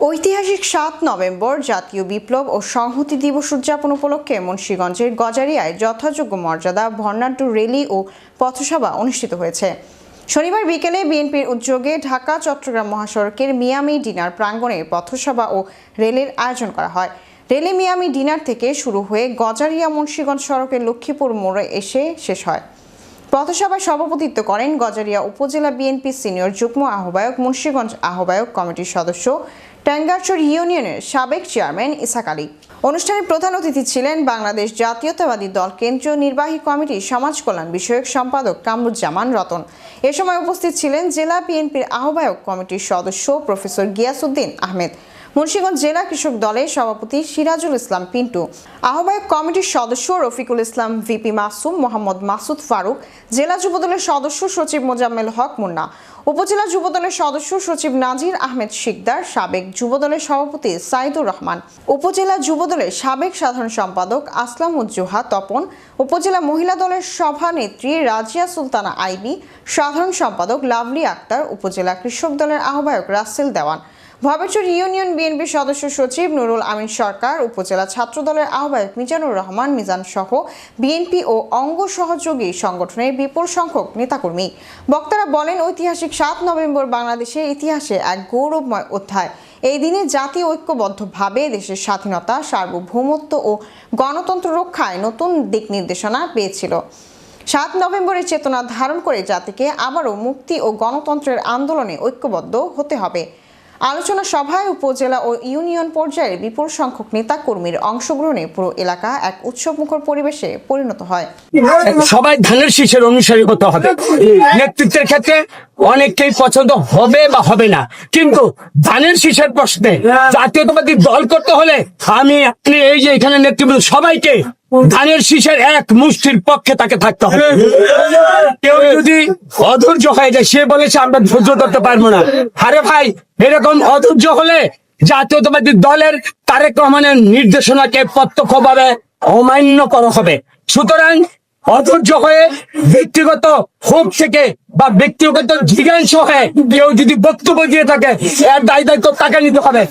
ঐতিহাসিক সাত নভেম্বর জাতীয় বিপ্লব ও সংহতি দিবস উদযাপন উপলক্ষে মুন্সীগঞ্জের গজারিয়ায় যথাযোগ্য মর্যাদা বর্ণাঢ্য র্যালি ও পথসভা অনুষ্ঠিত হয়েছে। শনিবার বিকেলে বিএনপির উদ্যোগে ঢাকা, চট্টগ্রাম মহাসড়কের মিয়ামি ডিনার প্রাঙ্গণে পথসভা ও রেলের আয়োজন করা হয়। রেলে মিয়ামি ডিনার থেকে শুরু হয়ে গজারিয়া মুন্সীগঞ্জ সড়কের লক্ষ্মীপুর মোড়ে এসে শেষ হয়। পথসভায় সভাপতিত্ব করেন গজারিয়া উপজেলা বিএনপি সিনিয়র যুগ্ম আহ্বায়ক, মুন্সীগঞ্জ আহ্বায়ক কমিটির সদস্য ট্যাঙ্গারচর ইউনিয়নের সাবেক চেয়ারম্যান ইসাক আলী। অনুষ্ঠানে প্রধান অতিথি ছিলেন বাংলাদেশ জাতীয়তাবাদী দল কেন্দ্রীয় নির্বাহী কমিটির সমাজ কল্যাণ বিষয়ক সম্পাদক কামরুজ্জামান রতন। এ সময় উপস্থিত ছিলেন জেলা বিএনপির আহ্বায়ক কমিটির সদস্য প্রফেসর গিয়াসউদ্দিন আহমেদ। মুন্সিগঞ্জ জেলা কৃষক দলের সভাপতি সিরাজুল ইসলাম পিন্টু, আহ্বায়ক কমিটির সদস্য রফিকুল ইসলাম ভিপি মাসুম, মোহাম্মদ মাসুদ ফারুক, জেলা যুবদলের সদস্য সচিব মোজাম্মেল হক মুন্না, উপজেলা যুবদলের সদস্য সচিব নাজির আহমেদ শিকদার, সাবেক যুবদলের সভাপতি সাইদুর রহমান, উপজেলা যুবদলের সাবেক সাধারণ সম্পাদক আসলাম উজ্জোহা তপন, উপজেলা মহিলা দলের সভানেত্রী রাজিয়া সুলতানা আইবি, সাধারণ সম্পাদক লাভলি আক্তার, উপজেলা কৃষক দলের আহ্বায়ক রাসেল দেওয়ান ভবেশ্বর ইউনিয়ন বিএনপি সদস্য সচিব নুরুল আমিন সরকার, উপজেলা ছাত্রদলের আহ্বায়ক মিজানুর রহমান, মিজান সহ বিএনপি ও অঙ্গ সহযোগী সংগঠনের বিপুল সংখ্যক নেতাকর্মী। বক্তারা বলেন, ঐতিহাসিক সাত নভেম্বর বাংলাদেশের ইতিহাসে এক গৌরবময় অধ্যায়। এই দিনে জাতি ঐক্যবদ্ধভাবে দেশের স্বাধীনতা, সার্বভৌমত্ব ও গণতন্ত্র রক্ষায় নতুন দিক নির্দেশনা পেয়েছিল। সাত নভেম্বরের চেতনা ধারণ করে জাতিকে আবারও মুক্তি ও গণতন্ত্রের আন্দোলনে ঐক্যবদ্ধ হতে হবে। আলোচনা সভায় উপজেলা ও ইউনিয়ন পর্যায়ে বিপুল সংখ্যক নেতা কর্মীর অংশগ্রহণে পুরো এলাকা এক উৎসবমুখর পরিবেশে পরিণত হয়। সবাই ধানের শীষের অনুসারী হতে হবে। নেতৃত্বের ক্ষেত্রে অনেককেই পছন্দ হবে বা হবে না। কিন্তু ধানের শীষের প্রশ্নে জাতীয়তাবাদী দল করতে হলে আমি আপনি এই যে এখানে নেতৃত্ব সবাইকে ধানের শীষের এক মুষ্টির পক্ষে তাকে থাকতে হবে। কেউ যদি অধৈর্য হয়ে যায় সে বলেছে আমরা ধৈর্য ধরতে পারব না। আরে ভাই এরকম অধৈর্য হলে জাতীয়তাবাদী দলের তারেক রহমানের নির্দেশনাকে প্রত্যক্ষভাবে অমান্য করা হবে। সুতরাং অধৈর্য হয়ে ব্যক্তিগত ক্ষোভ থেকে বা ব্যক্তিগত জিজ্ঞাসা হয়ে কেউ যদি বক্তব্য দিয়ে থাকে, এর দায় দায়িত্ব তাকে নিতে হবে?